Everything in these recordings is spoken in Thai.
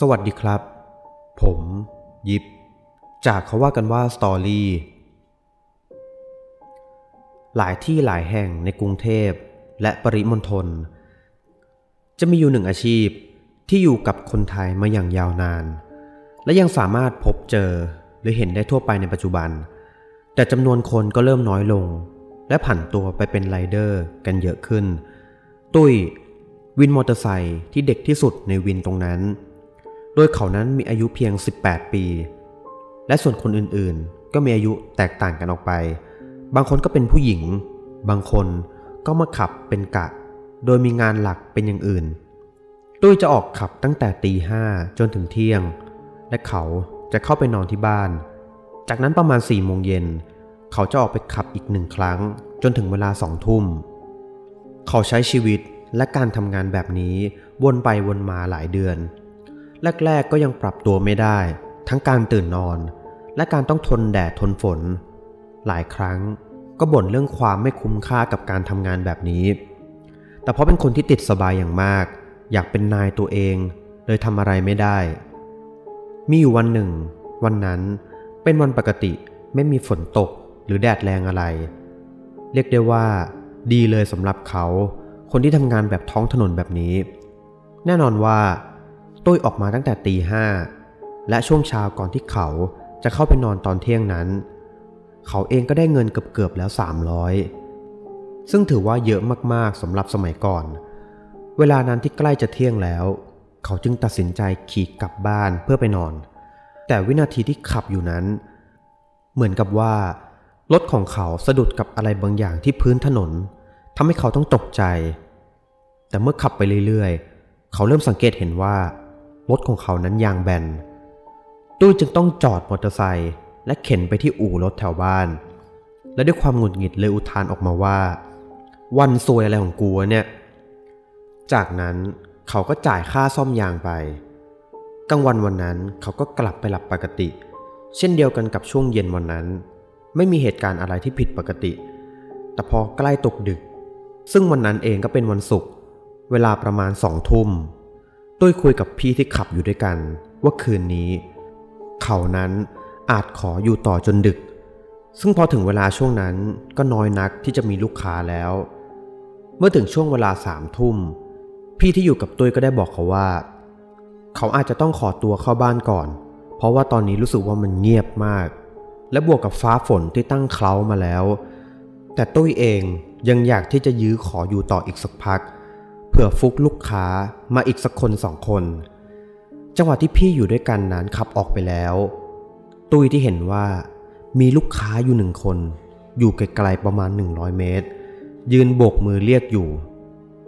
สวัสดีครับ ผม ยิบ จากเขาว่ากันว่าสตอรี่ หลายที่หลายแห่งในกรุงเทพและปริมณฑลจะมีอยู่หนึ่งอาชีพที่อยู่กับคนไทยมาอย่างยาวนาน และยังสามารถพบเจอหรือเห็นได้ทั่วไปในปัจจุบัน แต่จำนวนคนก็เริ่มน้อยลง และผันตัวไปเป็นไรเดอร์กันเยอะขึ้น ตุ้ย วินมอเตอร์ไซค์ที่เด็กที่สุดในวินตรงนั้น โดยเขานั้นมีอายุเพียง 18 ปี และส่วนคนอื่นๆ ก็มีอายุแตกต่างกันออกไป บางคนก็เป็นผู้หญิง บางคนก็มาขับเป็นกะ โดยมีงานหลักเป็นอย่างอื่น ตุ้ยจะออกขับตั้งแต่ตีห้าจนถึงเที่ยง และเขาจะเข้าไปนอนที่บ้าน จากนั้นประมาณ4ี่โมงเย็น เขาจะออกไปขับอีกหนึ่งครั้ง จนถึงเวลาสองทุ่ม เขาใช้ชีวิตและการทำงานแบบนี้วนไปวนมาหลายเดือน แรก ๆ ก็ยังปรับตัวไม่ได้ ทั้งการตื่นนอน และการต้องทนแดดทนฝน หลายครั้งก็บ่นเรื่องความไม่คุ้มค่ากับการทำงานแบบนี้ แต่เพราะเป็นคนที่ติดสบายอย่างมาก อยากเป็นนายตัวเอง เลยทำอะไรไม่ได้ มีอยู่วันหนึ่ง วันนั้นเป็นวันปกติไม่มีฝนตกหรือแดดแรงอะไร เรียกได้ว่า ดีเลยสำหรับเขา คนที่ทำงานแบบท้องถนนแบบนี้ แน่นอนว่า ตุ้ยออกมาตั้งแต่ตีห้าและช่วงเช้าก่อนที่เขาจะเข้าไปนอนตอนเที่ยงนั้น เขาเองก็ได้เงินเกือบๆแล้ว 300 ซึ่งถือว่าเยอะมากๆสำหรับสมัยก่อน เวลานั้นที่ใกล้จะเที่ยงแล้ว เขาจึงตัดสินใจขี่กลับบ้านเพื่อไปนอน แต่วินาทีที่ขับอยู่นั้น เหมือนกับว่ารถของเขาสะดุดกับอะไรบางอย่างที่พื้นถนนทำให้เขาต้องตกใจ แต่เมื่อขับไปเรื่อยๆ เขาเริ่มสังเกตเห็นว่า รถของเขานั้นยางแบน ตุ้ยจึงต้องจอดมอเตอร์ไซค์และเข็นไปที่อู่รถแถวบ้าน และด้วยความหงุดหงิดเลยอุทานออกมาว่า วันซวยอะไรของกูเนี่ย จากนั้นเขาก็จ่ายค่าซ่อมยางไป กลางวันวันนั้นเขาก็กลับไปหลับปกติ เช่นเดียวกันกับช่วงเย็นวันนั้น ไม่มีเหตุการณ์อะไรที่ผิดปกติ แต่พอใกล้ตกดึก ซึ่งวันนั้นเองก็เป็นวันศุกร์เวลาประมาณสองทุ่ม ตุ้ยคุยกับพี่ที่ขับอยู่ด้วยกัน ว่าคืนนี้ เขานั้นอาจขออยู่ต่อจนดึก ซึ่งพอถึงเวลาช่วงนั้นก็น้อยนักที่จะมีลูกค้าแล้ว เมื่อถึงช่วงเวลาสามทุ่ม พี่ที่อยู่กับตุ้ยก็ได้บอกเขาว่า เขาอาจจะต้องขอตัวเข้าบ้านก่อน เพราะว่าตอนนี้รู้สึกว่ามันเงียบมาก และบวกกับฟ้าฝนที่ตั้งเคล้ามาแล้ว แต่ตุ้ยเองยังอยากที่จะยื้อขออยู่ต่ออีกสักพักเผื่อฟุกลูกค้ามาอีกสักคนสองคน จังหวะที่พี่อยู่ด้วยกันนั้นขับออกไปแล้ว ตุ้ยที่เห็นว่ามีลูกค้าอยู่หนึ่งคน อยู่ไกลๆประมาณ 100 เมตร ยืนโบกมือเรียกอยู่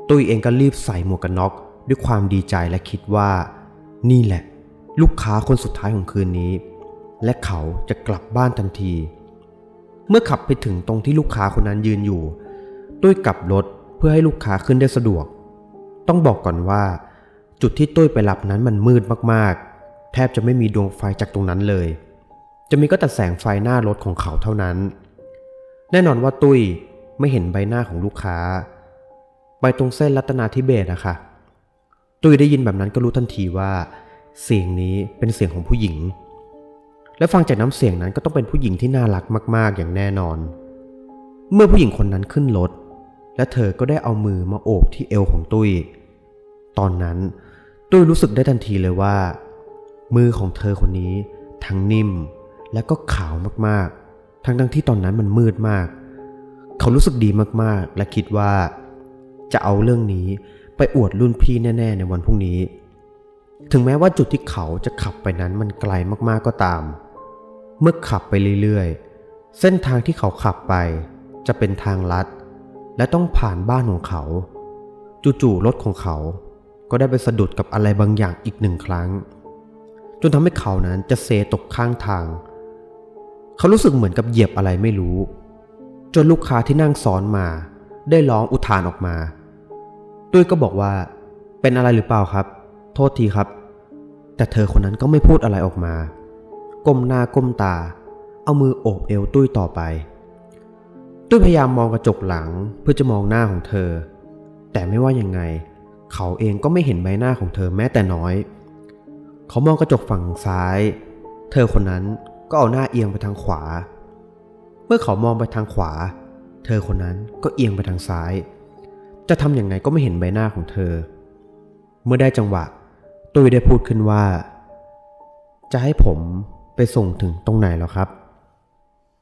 ตุ้ยเองก็รีบใส่หมวกกันน็อกด้วยความดีใจและคิดว่า นี่แหละ ลูกค้าคนสุดท้ายของคืนนี้ และเขาจะกลับบ้านทันที เมื่อขับไปถึงตรงที่ลูกค้าคนนั้นยืนอยู่ ตุ้ยกลับรถเพื่อให้ลูกค้าขึ้นได้สะดวก ต้องบอกก่อนว่า จุดที่ตุ้ยไปหลับนั้นมันมืดมากๆ แทบจะไม่มีดวงไฟจากตรงนั้นเลย จะมีก็แต่แสงไฟหน้ารถของเขาเท่านั้น แน่นอนว่าตุ้ยไม่เห็นใบหน้าของลูกค้า ไปตรงเส้นรัตนาธิเบศอะคะตุ้ยได้ยินแบบนั้นก็รู้ทันทีว่า เสียงนี้เป็นเสียงของผู้หญิง และฟังจากน้ำเสียงนั้นก็ต้องเป็นผู้หญิงที่น่ารักมาก ๆ อย่างแน่นอน เมื่อผู้หญิงคนนั้นขึ้นรถ และเธอก็ได้เอามือมาโอบที่เอวของตุ้ย ตอนนั้นตุ้ยรู้สึกได้ทันทีเลยว่า มือของเธอคนนี้ ทั้งนิ่มและก็ขาวมากๆ ทั้งทั้งที่ตอนนั้นมันมืดมาก เขารู้สึกดีมากๆ และคิดว่า จะเอาเรื่องนี้ไปอวดรุ่นพี่แน่ ๆ ในวันพรุ่งนี้ ถึงแม้ว่าจุดที่เขาจะขับไปนั้นมันไกลมากๆก็ตาม เมื่อขับไปเรื่อยๆ เส้นทางที่เขาขับไป จะเป็นทางลัด และต้องผ่านบ้านของเขา จู่ๆรถของเขา ก็ได้ไปสะดุดกับอะไรบางอย่างอีกหนึ่งครั้ง จนทำให้เขานั้นจะเซตกข้างทาง เขารู้สึกเหมือนกับเหยียบอะไรไม่รู้ จนลูกค้าที่นั่งซ้อนมา ได้ร้องอุทานออกมาตุ้ยก็บอกว่า เป็นอะไรหรือเปล่าครับ โทษทีครับ แต่เธอคนนั้นก็ไม่พูดอะไรออกมา ก้มหน้าก้มตา เอามือโอบเอวตุ้ยต่อไป ตุ้ยพยายามมองกระจกหลังเพื่อจะมองหน้าของเธอ แต่ไม่ว่ายังไง เขาเองก็ไม่เห็นใบหน้าของเธอแม้แต่น้อย เขามองกระจกฝั่งซ้าย เธอคนนั้นก็เอาหน้าเอียงไปทางขวา เมื่อเขามองไปทางขวา เธอคนนั้นก็เอียงไปทางซ้าย จะทำอยังไงก็ไม่เห็นใบหน้าของเธอ เมื่อได้จังหวะ ตุ้ยได้พูดขึ้นว่า จะให้ผมไปส่งถึงตรงไหนแล้วครับ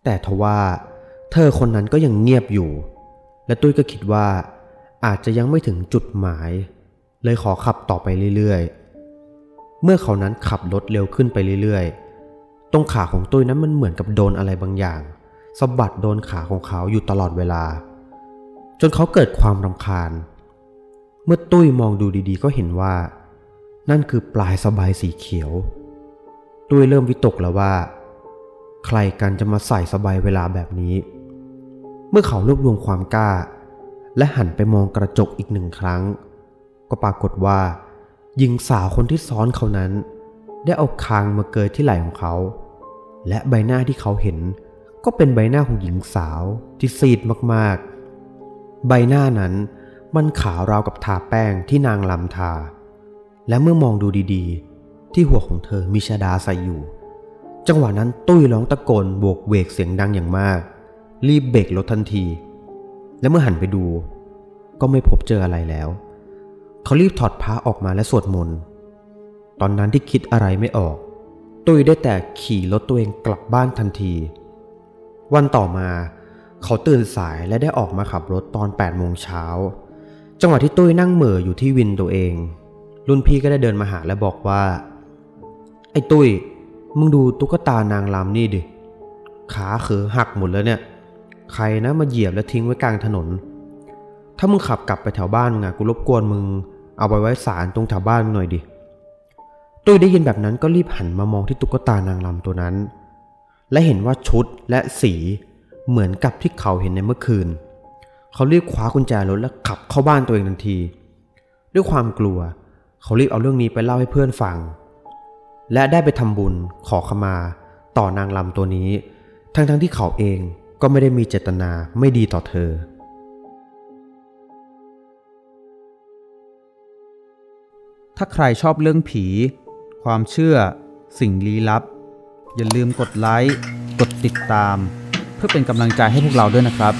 แต่ทว่า เธอคนนั้นก็ยังเงียบอยู่ และตุ้ยก็คิดว่าอาจจะยังไม่ถึงจุดหมาย เลยขอขับต่อไปเรื่อยๆ เมื่อเขานั้นขับรถเร็วขึ้นไปเรื่อยๆ ตรงขาของตุ้ยนั้นมันเหมือนกับโดนอะไรบางอย่างสะบัดโดนขาของเขาอยู่ตลอดเวลา จนเขาเกิดความรำคาญ เมื่อตุ้ยมองดูดีๆ ก็เห็นว่า นั่นคือปลายสบายสีเขียว ตุ้ยเริ่มวิตกแล้วว่า ใครกันจะมาใส่สบายเวลาแบบนี้ มื่อเขารวบรวมความกล้า และหันไปมองกระจกอีกหนึ่งครั้ง ก็ปรากฏว่าหญิงสาวคนที่ซ้อนเขานั้น ได้เอาคางมาเกยที่ไหล่ของเขา และใบหน้าที่เขาเห็น ก็เป็นใบหน้าของหญิงสาวที่ซีดมากๆ ใบหน้านั้นมันขาวราวกับทาแป้งที่นางลำทา และเมื่อมองดูดีๆ ที่หัวของเธอมีชาดาใส่อยู่ จังหวะนั้นตุ้ยร้องตะโกนโบกเวกเสียงดังอย่างมาก รีบเบรกรถทันที และเมื่อหันไปดู ก็ไม่พบเจออะไรแล้ว เขารีบถอดผ้าออกมาและสวดมนต์ ตอนนั้นที่คิดอะไรไม่ออก ตุ้ยได้แต่ขี่รถตัวเองกลับบ้านทันที วันต่อมาเขาตื่นสายและได้ออกมาขับรถตอน8โมงเช้า จังหวะที่ตุ้ยนั่งเหม่ออยู่ที่วินตัวเอง รุ่นพี่ก็ได้เดินมาหาและบอกว่า ไอ้ตุ้ย มึงดูตุ๊กตานางรำนี่ดิ ขาเขอหักหมดแล้วเนี่ย ใครนะมาเหยียบแล้วทิ้งไว้กลางถนน ถ้ามึงขับกลับไปแถวบ้านมึงอะกูรบกวนมึง เอาไปไว้ศาลตรงแถวบ้านมึงหน่อยดิ ตุ้ยได้ยินแบบนั้นก็รีบหันมามองที่ตุ๊กตานางรำตัวนั้น และเห็นว่าชุดและสีเหมือนกับที่เขาเห็นในเมื่อคืน เขารีบคว้ากุญแจรถและขับเข้าบ้านตัวเองทันที ด้วยความกลัว เขารีบเอาเรื่องนี้ไปเล่าให้เพื่อนฟัง และได้ไปทำบุญขอขมา ต่อนางลำตัวนี้ ทั้งๆทที่เขาเอง ก็ไม่ได้มีเจตนาไม่ดีต่อเธอ ถ้าใครชอบเรื่องผี ความเชื่อ สิ่งลี้ลับ อย่าลืมกดไลค์ กดติดตาม เพื่อเป็นกำลังใจให้พวกเราด้วยนะครับ